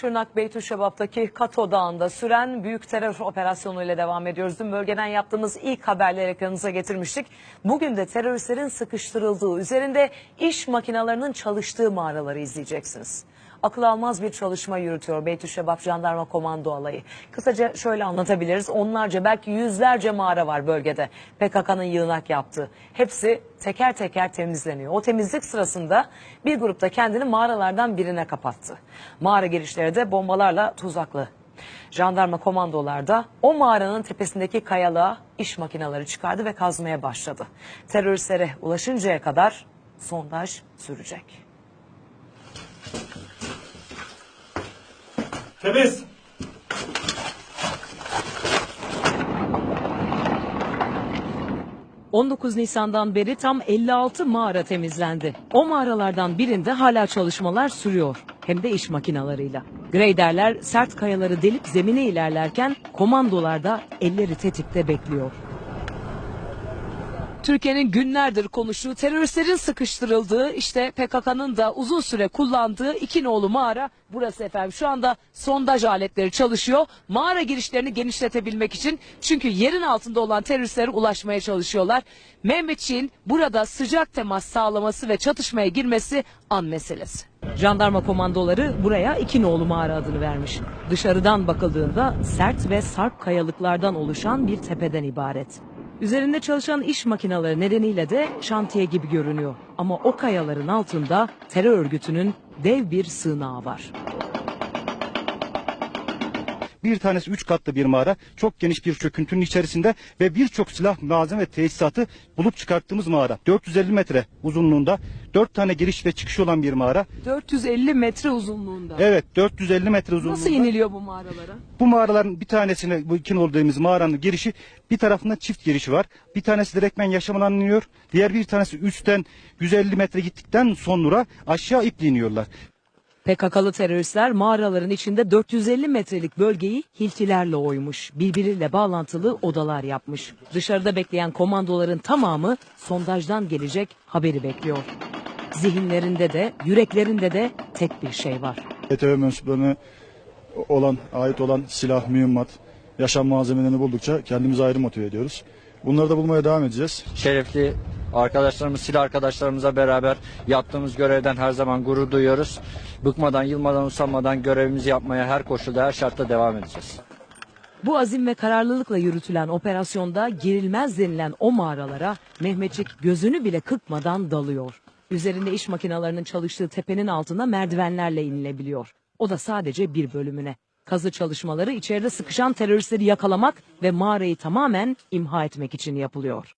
Şırnak Beytüşşebap'taki Kato Dağı'nda süren büyük terör operasyonu ile devam ediyoruz. Dün bölgeden yaptığımız ilk haberleri ekranınıza getirmiştik. Bugün de teröristlerin sıkıştırıldığı, üzerinde iş makinalarının çalıştığı mağaraları izleyeceksiniz. Akıl almaz bir çalışma yürütüyor Beytüşşebap Jandarma Komando Alayı. Kısaca şöyle anlatabiliriz. Onlarca belki yüzlerce mağara var bölgede. PKK'nın yığınak yaptığı. Hepsi teker teker temizleniyor. O temizlik sırasında bir grupta kendini mağaralardan birine kapattı. Mağara girişleri de bombalarla tuzaklı. Jandarma komandolar da o mağaranın tepesindeki kayalığa iş makineleri çıkardı ve kazmaya başladı. Teröristlere ulaşıncaya kadar sondaj sürecek. Temiz. — 19 Nisan'dan beri tam 56 mağara temizlendi. O mağaralardan birinde hala çalışmalar sürüyor. Hem de iş makinalarıyla. Greyderler sert kayaları delip zemine ilerlerken komandolar da elleri tetikte bekliyor. Türkiye'nin günlerdir konuştuğu teröristlerin sıkıştırıldığı işte PKK'nın da uzun süre kullandığı iki nolu mağara burası efendim. Şu anda sondaj aletleri çalışıyor. Mağara girişlerini genişletebilmek için çünkü yerin altında olan teröristlere ulaşmaya çalışıyorlar. Mehmetçiğin burada sıcak temas sağlaması ve çatışmaya girmesi an meselesi. Jandarma komandoları buraya iki nolu mağara adını vermiş. Dışarıdan bakıldığında sert ve sarp kayalıklardan oluşan bir tepeden ibaret. Üzerinde çalışan iş makineleri nedeniyle de şantiye gibi görünüyor. Ama o kayaların altında terör örgütünün dev bir sığınağı var. Bir tanesi üç katlı bir mağara. Çok geniş bir çöküntünün içerisinde ve birçok silah, malzeme ve tesisatı bulup çıkarttığımız mağara. 450 metre uzunluğunda, dört tane giriş ve çıkış olan bir mağara. 450 metre uzunluğunda. Evet 450 metre uzunluğunda. Nasıl iniliyor bu mağaralara? Bu mağaraların bir tanesine bu iki olduğumuz mağaranın girişi bir tarafında çift girişi var. Bir tanesi direktmen yaşam alanına iniyor. Diğer bir tanesi üstten 150 metre gittikten sonra aşağı iple iniyorlar. PKK'lı teröristler mağaraların içinde 450 metrelik bölgeyi hiltilerle oymuş. Birbiriyle bağlantılı odalar yapmış. Dışarıda bekleyen komandoların tamamı sondajdan gelecek haberi bekliyor. Zihinlerinde de yüreklerinde de tek bir şey var. ETV mensuplarına olan, ait olan silah, mühimmat, yaşam malzemelerini buldukça kendimizi ayrı motive ediyoruz. Bunları da bulmaya devam edeceğiz. şerefli arkadaşlarımız, silah arkadaşlarımızla beraber yaptığımız görevden her zaman gurur duyuyoruz. Bıkmadan, yılmadan, usanmadan görevimizi yapmaya her koşulda, her şartta devam edeceğiz. Bu azim ve kararlılıkla yürütülen operasyonda girilmez denilen o mağaralara Mehmetçik gözünü bile kırpmadan dalıyor. Üzerinde iş makinelerinin çalıştığı tepenin altına merdivenlerle inilebiliyor. O da sadece bir bölümüne. Kazı çalışmaları içeride sıkışan teröristleri yakalamak ve mağarayı tamamen imha etmek için yapılıyor.